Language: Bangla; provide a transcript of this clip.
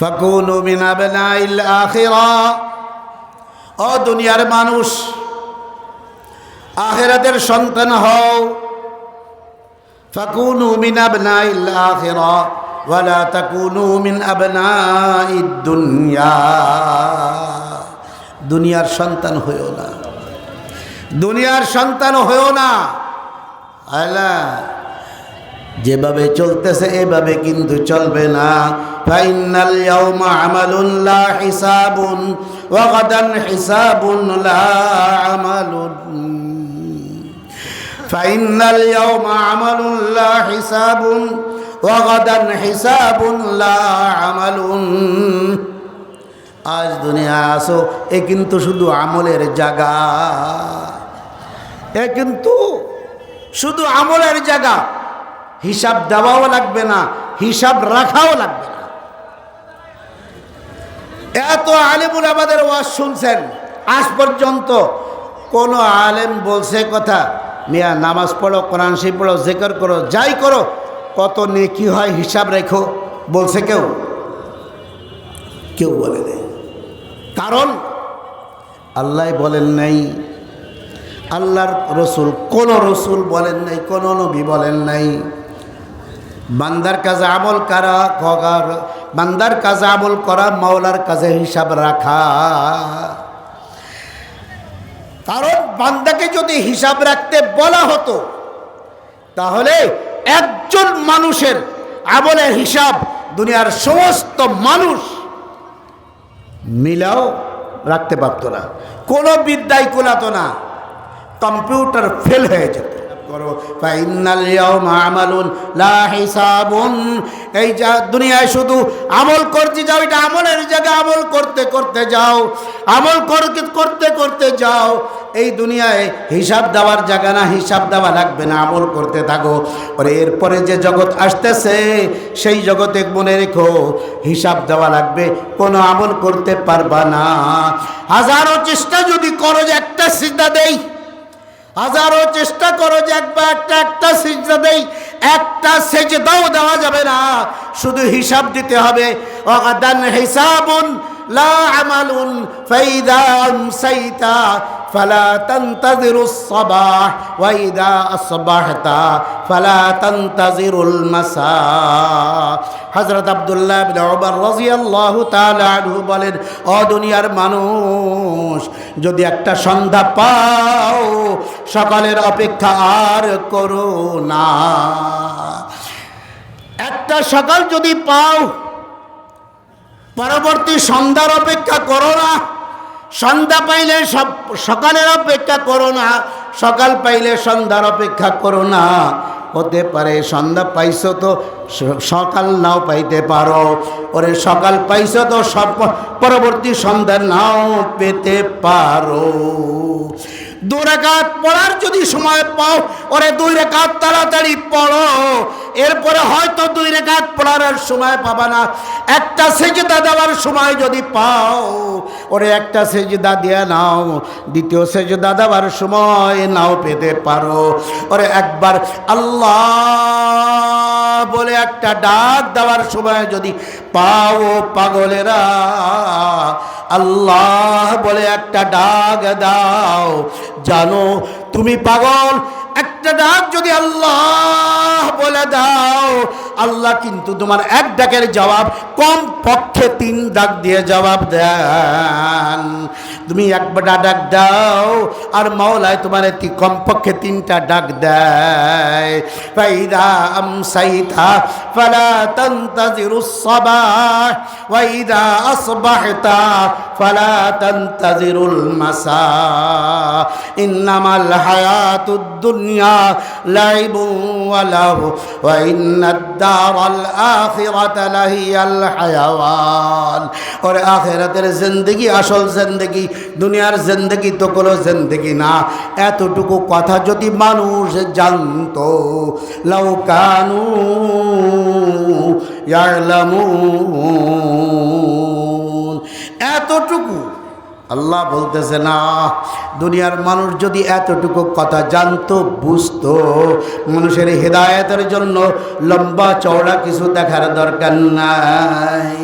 ফাকুনু মিন আবনাইল আখিরা। ও দুনিয়ার মানুষ, আখেরাতের সন্তান হও। ফাকুনু মিন আবনাইল আখিরা ওয়ালা তাকুনু মিন আবনাইদ দুনিয়া। দুনিয়ার সন্তান হয়েও না। দুনিয়ার সন্তান হয়েও না। আলা যেভাবে চলতেছে, এভাবে কিন্তু চলবে না। ফাইনাল ইয়াউমা আমালুন লা হিসাবুন, ওয়া গাদান হিসাবুন লা আমালুন। ফাইনাল ইয়াউমা আমালুন লা হিসাবুন, ওয়া গাদান হিসাবুন লা আমালুন। আজ দুনিয়া আসো, এ কিন্তু শুধু আমলের জায়গা। এ কিন্তু শুধু আমলের জায়গা। হিসাব দেওয়াও লাগবে না, হিসাব রাখাও লাগবে না। এত আলিমুল আমাদের ওয়াজ শুনছেন, আজ পর্যন্ত কোন আলেম বলছে কথা, মিয়া নামাজ পড়ো, কোরআন শরীফ পড়ো, জেকর করো, যাই করো, কত নেকি হয় হিসাব রেখো, বলছে কেউ? কেউ বলে নেই। কারণ আল্লাহ বলেন নাই, আল্লাহর রসুল, কোন রসুল বলেন নাই, কোন নবী বলেন নাই। বান্দার কাজে আমল করা করার বান্দার কাজে আমল করা, মাওলার কাজে হিসাব রাখা। কারণ বান্দাকে যদি হিসাব রাখতে বলা হতো, তাহলে একজন মানুষের আমলের হিসাব দুনিয়ার সমস্ত মানুষ মিলাও রাখতে পারতো না। কোনো বিদ্যায় কোলাতো না। কম্পিউটার ফেল হয়ে যেত। করো। এই যা দুনিয়ায় শুধু আমল করতে যাও, এটা আমলের জায়গা আমল করতে করতে যাও, আমল করতে করতে যাও। এই দুনিয়ায় হিসাব দেওয়ার জায়গা না, হিসাব দেওয়া লাগবে না, আমল করতে থাকো। পরে এরপরে যে জগৎ আসতেছে, সেই জগতে মনে রেখো, হিসাব দেওয়া লাগবে, কোনো আমল করতে পারবা না। হাজারো চেষ্টা যদি করো যে একটা সিদ্ধা দেই হাজারো চেষ্টা করো যে একবার একটা একটা সিজদা দেই, একটা সেজদাও দেওয়া যাবে না। শুধু হিসাব দিতে হবে। অগাদান হিসাবুন লা আমালুন, ফাইদা আমসাইতা, ফালা তান্তাজিরুস সাবাহ, ওয়া ইদা আসবাহতা, ফালা তান্তাজিরুল মাসা হযরত আব্দুল্লাহ ইবনে রাদিয়াল্লাহু তাআলা আনহু বলেন ও দুনিয়ার মানুষ, যদি একটা সন্ধ্যা পাও, সকালের অপেক্ষা আর করো না। একটা সকাল যদি পাও পরবর্তী সন্ধ্যার অপেক্ষা করো না। সন্ধ্যা পাইলে সব সকালের অপেক্ষা করো না। সকাল পাইলে সন্ধ্যার অপেক্ষা করো না। হতে পারে সন্ধ্যা পাইছো তো সকাল নাও পাইতে পারো। ওরে সকাল পাইছো তো সব পরবর্তী সন্ধ্যা নাও পেতে পারো। দু রেখাত পড়ার যদি সময় পাও, ওরে দুই রেখাত তাড়াতাড়ি পড়ো। এরপরে হয়তো দুই রেখাত পড়ার সময় পাবা না। একটা সেজদা দেওয়ার সময় যদি পাও, ওরে একটা সেজদা দিয়ে নাও। দ্বিতীয় সেজদা দেওয়ার সময় নাও পেতে পারো। ওরে একবার আল্লাহ বলে একটা ডাক দেওয়ার সময় যদি পাও পাগলেরা, আল্লাহ বলে একটা ডাক দাও, জানো তুমি পাগল একটা ডাক যদি আল্লাহ বলে দাও, আল্লাহ কিন্তু তোমার এক ডাকের জবাব কম পক্ষে তিন ডাক দিয়ে জবাব দেন। তুমি একবার ডাক দাও, আর মাওলায় তোমার তি- কমপক্ষে তিনটা ডাক দেয়। ফাইদা আমসাইতা ফালা তান্তাজিরুস সাবাহ ওয়াইদা আসবাহতা ফালা তান্তাজিরুল মাসা। ইন্নামাল হায়াতুদ দুনিয়া ওয়া লাহু ওয়া ইন্নাদ দারাল আখিরাতা লাহিয়াল হায়াওয়ান और আখিরাতের জিন্দেগি, আসল জিন্দেগি, দুনিয়ার জিন্দগি তো কোনো জিন্দেগি না। এতটুকু কথা যদি মানুষ জানতো লাউকানু ইয়ালামুন এতটুকু আল্লাহ বলতেছে, না, দুনিয়ার মানুষ যদি এতটুকু কথা জানতো, বুঝতো, মানুষের হেদায়তের জন্য লম্বা চওড়া কিছু দেখার দরকার নাই।